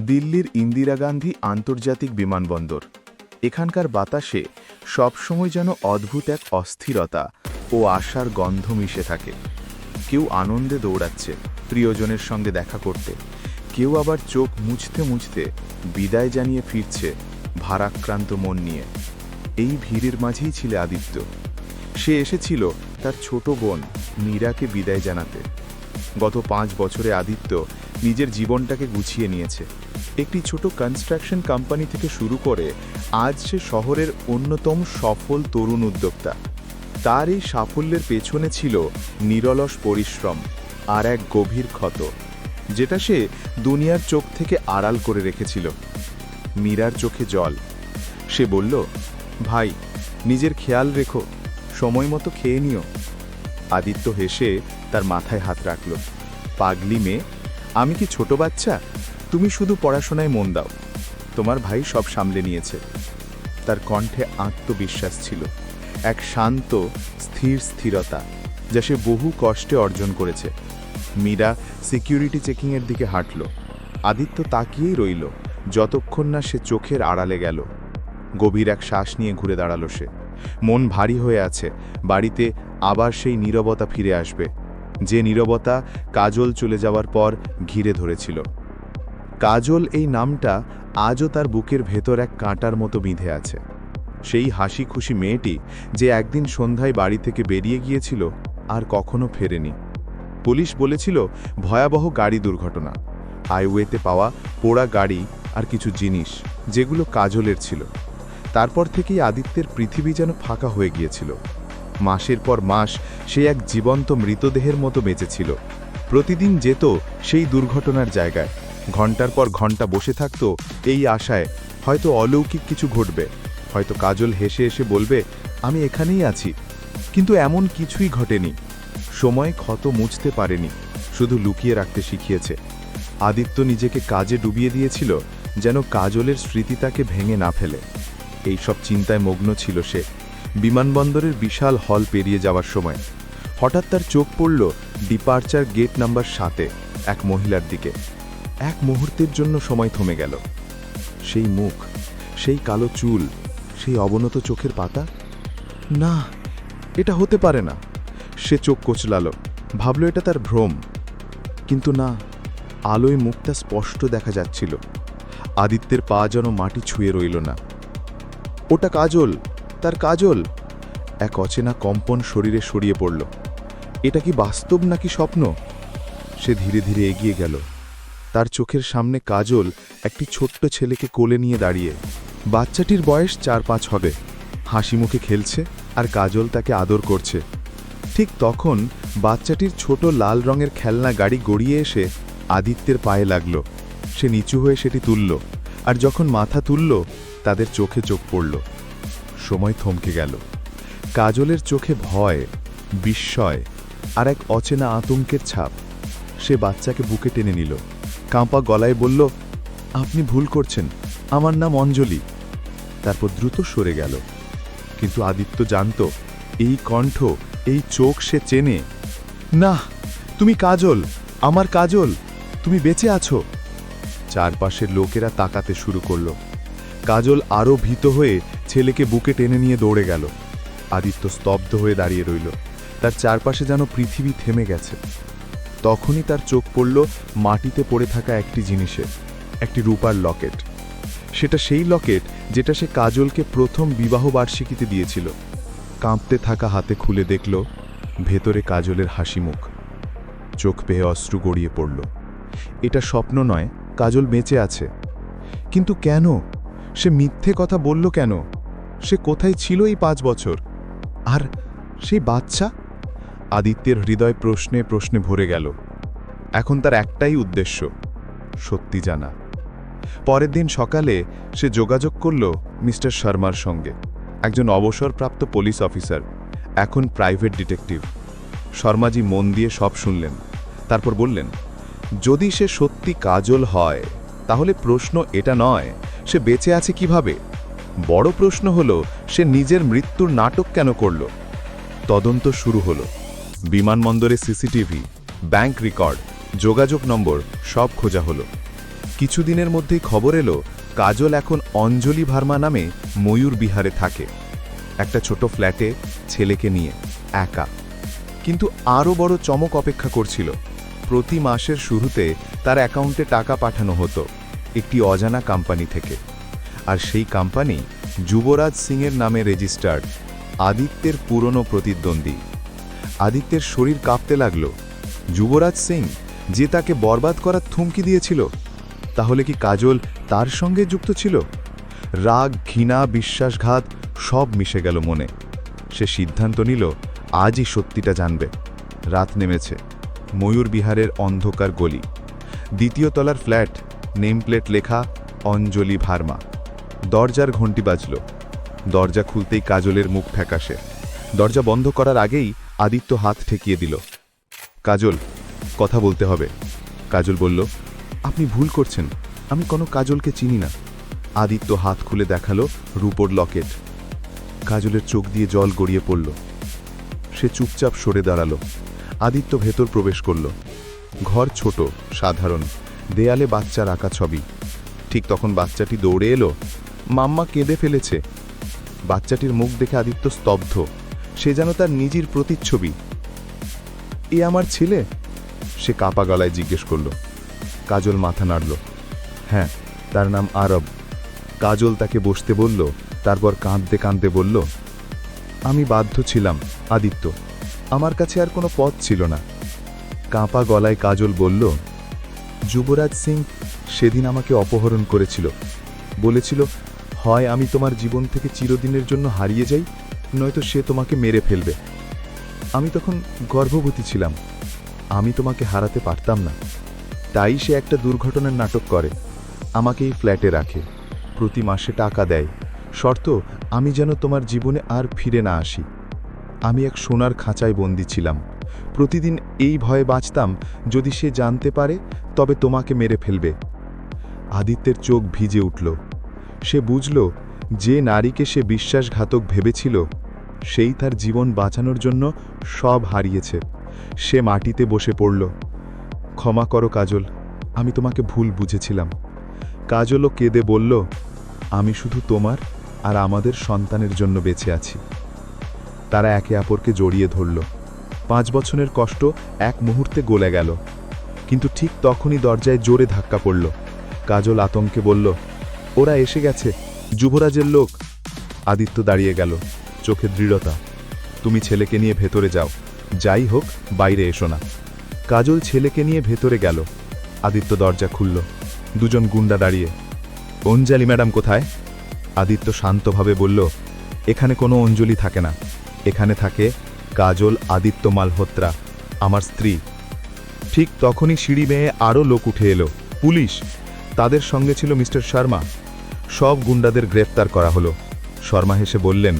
দিল্লির ইন্দিরা গান্ধী আন্তর্জাতিক বিমানবন্দর। এখানকার বাতাসে সবসময় যেন অদ্ভুত এক অস্থিরতা ও আশার গন্ধ মিশে থাকে। কেউ আনন্দে দৌড়াচ্ছে, প্রিয়জনের সঙ্গে দেখা করতে। কেউ আবার চোখ মুছতে মুছতে বিদায় জানিয়ে ফিরছে ভারাক্রান্ত মন নিয়ে। এই ভিড়ের মাঝেই ছিল আদিত্য। সে এসেছিল তার ছোট বোন মীরাকে বিদায় জানাতে। গত পাঁচ বছরে আদিত্য নিজের জীবনটাকে গুছিয়ে নিয়েছে। একটি ছোট কনস্ট্রাকশন কোম্পানি থেকে শুরু করে আজ সে শহরের অন্যতম সফল তরুণ উদ্যোক্তা। তার এই সাফল্যের পেছনে ছিল নিরলস পরিশ্রম আর এক গভীর ক্ষত, যেটা সে দুনিয়ার চোখ থেকে আড়াল করে রেখেছিল। মীরার চোখে জল। সে বলল, ভাই, নিজের খেয়াল রেখো, সময় মতো খেয়ে নিও। আদিত্য হেসে তার মাথায় হাত রাখল, পাগলি মেয়ে, আমি কি ছোট বাচ্চা? তুমি শুধু পড়াশোনায় মন দাও। তোমার ভাই সব সামলে নিয়েছে। তার কণ্ঠে আত্মবিশ্বাস ছিল। এক শান্ত, স্থির স্থিরতা, যা সে বহু কষ্টে অর্জন করেছে। মীরা সিকিউরিটি চেকিংয়ের দিকে হাঁটল। আদিত্য তাকিয়েই রইল, যতক্ষণ না সে চোখের আড়ালে গেল। গভীর এক শ্বাস নিয়ে ঘুরে দাঁড়াল সে। মন ভারী হয়ে আছে, বাড়িতে আবার সেই নীরবতা ফিরে আসবে। যে নীরবতা কাজল চলে যাওয়ার পর ঘিরে ধরেছিল। কাজল এই নামটা আজও তার বুকের ভেতর এক কাঁটার মতো বিঁধে আছে। সেই হাসি খুশি মেয়েটি যে একদিন সন্ধ্যায় বাড়ি থেকে বেরিয়ে গিয়েছিল আর কখনো ফেরেনি। পুলিশ বলেছিল, ভয়াবহ গাড়ি দুর্ঘটনা। হাইওয়েতে পাওয়া পোড়া গাড়ি আর কিছু জিনিস, যেগুলো কাজলের ছিল। তারপর থেকেই আদিত্যের পৃথিবী যেন ফাঁকা হয়ে গিয়েছিল। মাসের পর মাস সে এক জীবন্ত মৃতদেহের মতো বেঁচেছিল। প্রতিদিন যেত সেই দুর্ঘটনার জায়গায়। ঘণ্টার পর ঘণ্টা বসে থাকত এই আশায়, হয়তো অলৌকিক কিছু ঘটবে। হয়তো কাজল হেসে এসে বলবে, আমি এখানেই আছি। কিন্তু এমন কিছুই ঘটেনি। সময় ক্ষত মুছতে পারেনি, শুধু লুকিয়ে রাখতে শিখিয়েছে। আদিত্য নিজেকে কাজে ডুবিয়ে দিয়েছিল, যেন কাজলের স্মৃতি তাকে ভেঙে না ফেলে। এই সব চিন্তায় মগ্ন ছিল সে। বিমানবন্দরের বিশাল হল পেরিয়ে যাওয়ার সময়। হঠাৎ তার চোখ পড়ল ডিপার্চার গেট নাম্বার সাতে, এক মহিলার দিকে। এক মুহূর্তের জন্য সময় থমে গেল। সেই মুখ, সেই কালো চুল, সেই অবনত চোখের পাতা? না, এটা হতে পারে না। সে চোখ কোচলালো, ভাবল এটা তার ভ্রম। কিন্তু না, আলোয় মুখটা স্পষ্ট দেখা যাচ্ছিল। আদিত্যের পা যেন মাটি ছুঁয়ে রইল না। ওটা কাজল, তার কাজল। এক অচেনা কম্পন শরীরে সরিয়ে পড়ল। এটা কি বাস্তব নাকি স্বপ্ন? সে ধীরে ধীরে এগিয়ে গেল। তার চোখের সামনে কাজল একটি ছোট্ট ছেলেকে কোলে নিয়ে দাঁড়িয়ে। বাচ্চাটির বয়স চার পাঁচ হবে। হাসি মুখে খেলছে আর কাজল তাকে আদর করছে। ঠিক তখন বাচ্চাটির ছোট লাল রঙের খেলনা গাড়ি গড়িয়ে এসে আদিত্যের পায়ে লাগল। সে নিচু হয়ে সেটি তুলল আর যখন মাথা তুলল, তাদের চোখে চোখ পড়ল। সময় থমকে গেল। কাজলের চোখে ভয়, বিস্ময় আর এক অচেনা আতঙ্কের ছাপ। সে বাচ্চাকে বুকে টেনে নিল। কাঁপা গলায় বলল, আপনি ভুল করছেন। আমার নাম অঞ্জলি। তারপর দ্রুত সরে গেল। কিন্তু আদিত্য জানত, এই কণ্ঠ, এই চোখ সে চেনে। না তুমি কাজল, আমার কাজল, তুমি বেঁচে আছো। চারপাশের লোকেরা তাকাতে শুরু করল। কাজল আরও ভীত হয়ে ছেলেকে বুকে টেনে নিয়ে দৌড়ে গেল। আদিত্য স্তব্ধ হয়ে দাঁড়িয়ে রইল। তার চারপাশে যেন পৃথিবী থেমে গেছে। তখনই তার চোখ পড়ল মাটিতে পড়ে থাকা একটি জিনিসে, একটি রূপার লকেট। সেটা সেই লকেট যেটা সে কাজলকে প্রথম বিবাহ বার্ষিকীতে দিয়েছিল। কাঁপতে থাকা হাতে খুলে দেখল, ভেতরে কাজলের হাসি মুখ। চোখ পেয়ে অশ্রু গড়িয়ে পড়ল। এটা স্বপ্ন নয়, কাজল বেঁচে আছে। কিন্তু কেন? সে মিথ্যে কথা বলল কেন? সে কোথায় ছিল এই পাঁচ বছর? আর সেই বাচ্চা? আদিত্যের হৃদয় প্রশ্নে প্রশ্নে ভরে গেল। এখন তার একটাই উদ্দেশ্য, সত্যি জানা। পরের দিন সকালে সে যোগাযোগ করল মিস্টার শর্মার সঙ্গে, একজন অবসরপ্রাপ্ত পুলিশ অফিসার, এখন প্রাইভেট ডিটেকটিভ। শর্মাজি মন দিয়ে সব শুনলেন, তারপর বললেন, যদি সে সত্যি কাজল হয়, তাহলে প্রশ্ন এটা নয়, সে বেঁচে আছে কীভাবে? বড় প্রশ্ন হল, সে নিজের মৃত্যুর নাটক কেন করল? তদন্ত শুরু হলো। বিমানবন্দরে সিসিটিভি, ব্যাংক রেকর্ড। যোগাযোগ নম্বর সব খোঁজা হলো। কিছুদিনের মধ্যেই খবর এলো, কাজল এখন অঞ্জলি ভার্মা নামে ময়ূর বিহারে থাকে। একটা ছোট ফ্ল্যাটে ছেলেকে নিয়ে, একা। কিন্তু আরও বড় চমক অপেক্ষা করছিল। প্রতি মাসের শুরুতে তার অ্যাকাউন্টে টাকা পাঠানো হতো একটি অজানা কোম্পানি থেকে। আর সেই কোম্পানি যুবরাজ সিংয়ের নামে রেজিস্টার্ড, আদিত্যের পুরনো প্রতিদ্বন্দ্বী। আদিত্যের শরীর কাঁপতে লাগল। যুবরাজ সিং যে তাকে বরবাদ করার থুমকি দিয়েছিল, তাহলে কি কাজল তার সঙ্গে যুক্ত ছিল? রাগ, ঘৃণা, বিশ্বাসঘাত সব মিশে গেল মনে। সে সিদ্ধান্ত নিল, আজই সত্যিটা জানবে। রাত নেমেছে। ময়ূর বিহারের অন্ধকার গলি। দ্বিতীয় তলার ফ্ল্যাট নেম প্লেট লেখা, অঞ্জলি ভার্মা। দরজার ঘণ্টি বাজল। দরজা খুলতেই কাজলের মুখ ফ্যাকাশে। দরজা বন্ধ করার আগেই আদিত্য হাত ঠেকিয়ে দিল। কাজল কথা বলতে হবে। কাজল বলল, আপনি ভুল করছেন। আমি কোনো কাজলকে চিনি না। আদিত্য হাত খুলে দেখাল রূপোর লকেট। কাজলের চোখ দিয়ে জল গড়িয়ে পড়ল। সে চুপচাপ সরে দাঁড়াল। আদিত্য ভেতর প্রবেশ করল। ঘর ছোট, সাধারণ। দেয়ালে বাচ্চার আঁকা ছবি। ঠিক তখন বাচ্চাটি দৌড়ে এলো। মাম্মা কেঁদে ফেলেছে। বাচ্চাটির মুখ দেখে আদিত্য স্তব্ধ। সে যেন তার নিজের প্রতিচ্ছবি। এ আমার ছেলে? সে কাপা গলায় জিজ্ঞেস করল, কাজল মাথা নাড়ল। হ্যাঁ তার নাম আরব। কাজল তাকে বসতে বলল, তারপর কাঁদতে কাঁদতে বলল, আমি বাধ্য ছিলাম, আদিত্য। আমার কাছে আর কোনো পথ ছিল না। কাঁপা গলায় কাজল বলল, যুবরাজ সিং সেদিন আমাকে অপহরণ করেছিল। বলেছিল, হয় আমি তোমার জীবন থেকে চিরদিনের জন্য হারিয়ে যাই, নয়তো সে তোমাকে মেরে ফেলবে। আমি তখন গর্ভবতী ছিলাম। আমি তোমাকে হারাতে পারতাম না। তাই সে একটা দুর্ঘটনার নাটক করে। আমাকে এই ফ্ল্যাটে রাখে। প্রতি মাসে টাকা দেয়। শর্ত, আমি যেন তোমার জীবনে আর ফিরে না আসি। আমি এক সোনার খাঁচায় বন্দি ছিলাম। প্রতিদিন এই ভয়ে বাঁচতাম, যদি সে জানতে পারে, তবে তোমাকে মেরে ফেলবে। আদিত্যের চোখ ভিজে উঠল। সে বুঝল, যে নারীকে সে বিশ্বাসঘাতক ভেবেছিল, সেই তার জীবন বাঁচানোর জন্য সব হারিয়েছে। সে মাটিতে বসে পড়ল। ক্ষমা করো কাজল, আমি তোমাকে ভুল বুঝেছিলাম। কাজলও কেঁদে বলল, আমি শুধু তোমার আর আমাদের সন্তানের জন্য বেঁচে আছি। তারা একে অপরকে জড়িয়ে ধরল। পাঁচ বছরের কষ্ট এক মুহূর্তে গলে গেল। কিন্তু ঠিক তখনই দরজায় জোরে ধাক্কা পড়ল। কাজল আতঙ্কে বলল, ওরা এসে গেছে, যুবরাজের লোক। আদিত্য দাঁড়িয়ে গেল, চোখে দৃঢ়তা। তুমি ছেলেকে নিয়ে ভেতরে যাও। যাই হোক, বাইরে এসো না। কাজল ছেলেকে নিয়ে ভেতরে গেল। আদিত্য দরজা খুলল। দুজন গুন্ডা দাঁড়িয়ে। অঞ্জালি ম্যাডাম কোথায়? আদিত্য শান্তভাবে বলল, এখানে কোনো অঞ্জলি থাকে না। এখানে থাকে কাজল আদিত্য মালহোত্রা, আমার স্ত্রী। ঠিক তখনই সিঁড়ি বেয়ে আরও লোক উঠে এলো। পুলিশ! তাদের সঙ্গে ছিল মিস্টার শর্মা। সব গুন্ডাদের গ্রেপ্তার করা হলো। শর্মা হেসে বললেন,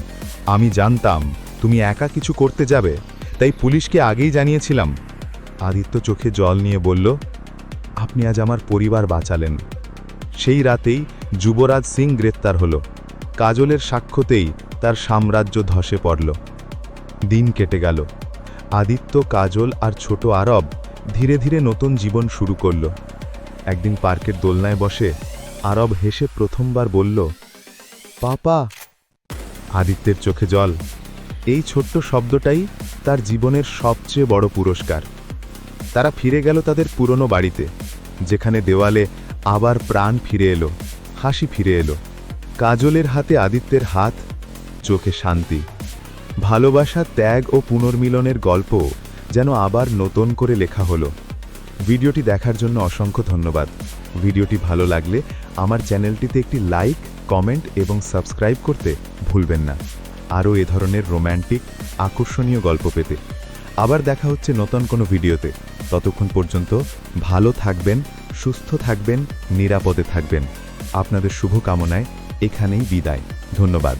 আমি জানতাম, তুমি একা কিছু করতে যাবে? তাই পুলিশকে আগেই জানিয়েছিলাম। আদিত্য চোখে জল নিয়ে বলল, আপনি আজ আমার পরিবার বাঁচালেন। সেই রাতেই যুবরাজ সিং গ্রেপ্তার হল। কাজলের সাক্ষ্যতেই তার সাম্রাজ্য ধসে পড়ল। দিন কেটে গেল। আদিত্য, কাজল আর ছোট আরব ধীরে ধীরে নতুন জীবন শুরু করল। একদিন পার্কের দোলনায় বসে আরব হেসে প্রথমবার বলল, পাপা! আদিত্যের চোখে জল। এই ছোট্ট শব্দটাই তার জীবনের সবচেয়ে বড় পুরস্কার। তারা ফিরে গেল তাদের পুরনো বাড়িতে, যেখানে দেওয়ালে আবার প্রাণ ফিরে এলো, হাসি ফিরে এলো। কাজলের হাতে আদিত্যের হাত, চোখে শান্তি। ভালোবাসা, ত্যাগ ও পুনর্মিলনের গল্প যেন আবার নতুন করে লেখা হলো। ভিডিওটি দেখার জন্য অসংখ্য ধন্যবাদ। ভিডিওটি ভালো লাগলে আমার চ্যানেলটিতে একটি লাইক, কমেন্ট এবং সাবস্ক্রাইব করতে ভুলবেন না। আরও এ ধরনের রোম্যান্টিক, আকর্ষণীয় গল্প পেতে। আবার দেখা হচ্ছে নতুন কোনো ভিডিওতে। ততক্ষণ পর্যন্ত ভালো থাকবেন, সুস্থ থাকবেন, নিরাপদে থাকবেন। আপনাদের শুভকামনায় এখানেই বিদায়। ধন্যবাদ।